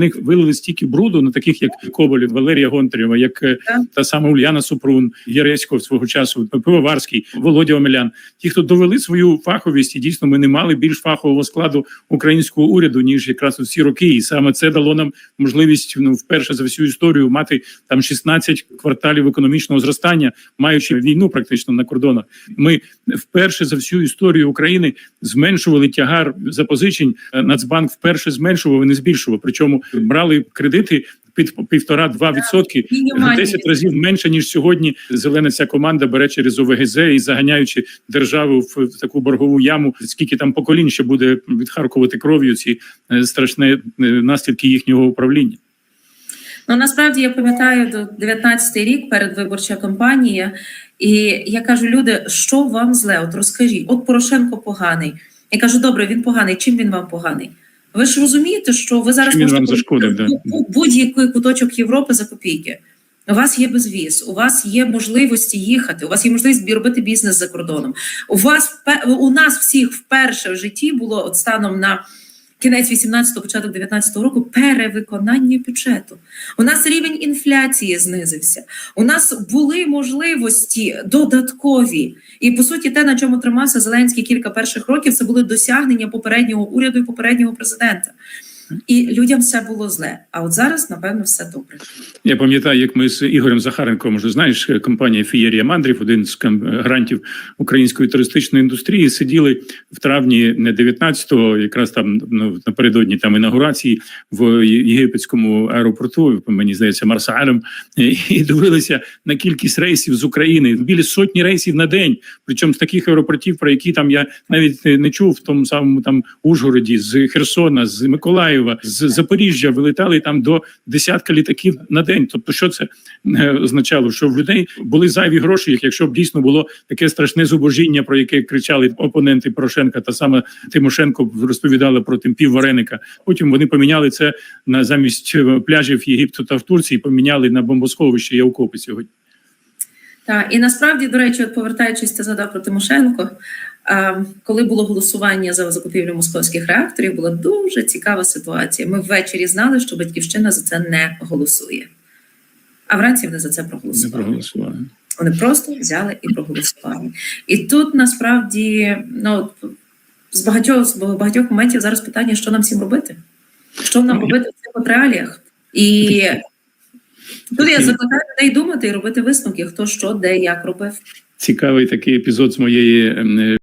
В них вилили стільки бруду на таких, як Коболєв, Валерія Гонтарєва, як е, та сама Ульяна Супрун, Яресько свого часу, Пивоварський, Володя Омелян. Ті, хто довели свою фаховість, і дійсно ми не мали більш фахового складу українського уряду ніж якраз у ці роки. І саме це дало нам можливість ну вперше за всю історію мати там 16 кварталів економічного зростання, маючи війну практично на кордонах. Ми вперше за всю історію України зменшували тягар запозичень. Е, Нацбанк вперше зменшував і не збільшував. Причому брали кредити під півтора-два відсотки. В 10 разів менше ніж сьогодні. Зелена ця команда бере через ОВГЗ і заганяючи державу в, в таку боргову яму. Скільки там поколінь ще буде відхаркувати кров'ю ці е, страшні е, наслідки їхнього управління. Ну насправді я пам'ятаю до 19-й рік передвиборча кампанія, і я кажу: люди, що вам зле? От розкажіть, от Порошенко поганий. Я кажу, добре, він поганий. Чим він вам поганий? Ви ж розумієте, що ви зараз можете зашкодив, да. будь-який куточок Європи за копійки. У вас є безвіз, у вас є можливості їхати, у вас є можливість робити бізнес за кордоном. У вас у нас всіх вперше в житті було от станом на кінець 18-го, початок 19-го року перевиконання бюджету. У нас рівень інфляції знизився. У нас були можливості додаткові. І по суті, те, на чому тримався Зеленський кілька перших років, це були досягнення попереднього уряду і попереднього президента. І людям все було зле. А от зараз, напевно, все добре. Я пам'ятаю, як ми з Ігорем Захаренком, може знаєш, компанія Фієрія Мандрів, один з грантів української туристичної індустрії, сиділи в травні не 19-го, якраз там ну, напередодні там інаугурації в єгипетському аеропорту, мені здається, Марсалем, і дивилися на кількість рейсів з України біля сотні рейсів на день. Причому з таких аеропортів, про які там я навіть не чув в тому самому там Ужгороді, з Херсона, з Миколаєва, з Запоріжжя вилетали там до десятка літаків на день. Тобто, що це е, означало? Що в людей були зайві гроші, якщо б дійсно було таке страшне зубожіння, про яке кричали опоненти Порошенка, та саме Тимошенко розповідала про тим Вареника. Потім вони поміняли це на замість е, пляжів Єгипту та в Турції, поміняли на бомбосховище і окопи сьогодні. Так, і насправді, до речі, от повертаючись, ти згадав про Тимошенко. Коли було голосування за закупівлю московських реакторів, була дуже цікава ситуація. Ми ввечері знали, що батьківщина за це не голосує. А вранці вони за це Не проголосували. проголосували. Вони просто взяли і проголосували. І тут насправді ну, з багатьох з багатьох моментів зараз питання, що нам всім робити? Що нам робити в цих от реаліях? І тут я закликаю людей думати і робити висновки, хто що, де, як робив. Цікавий такий епізод з моєї ем,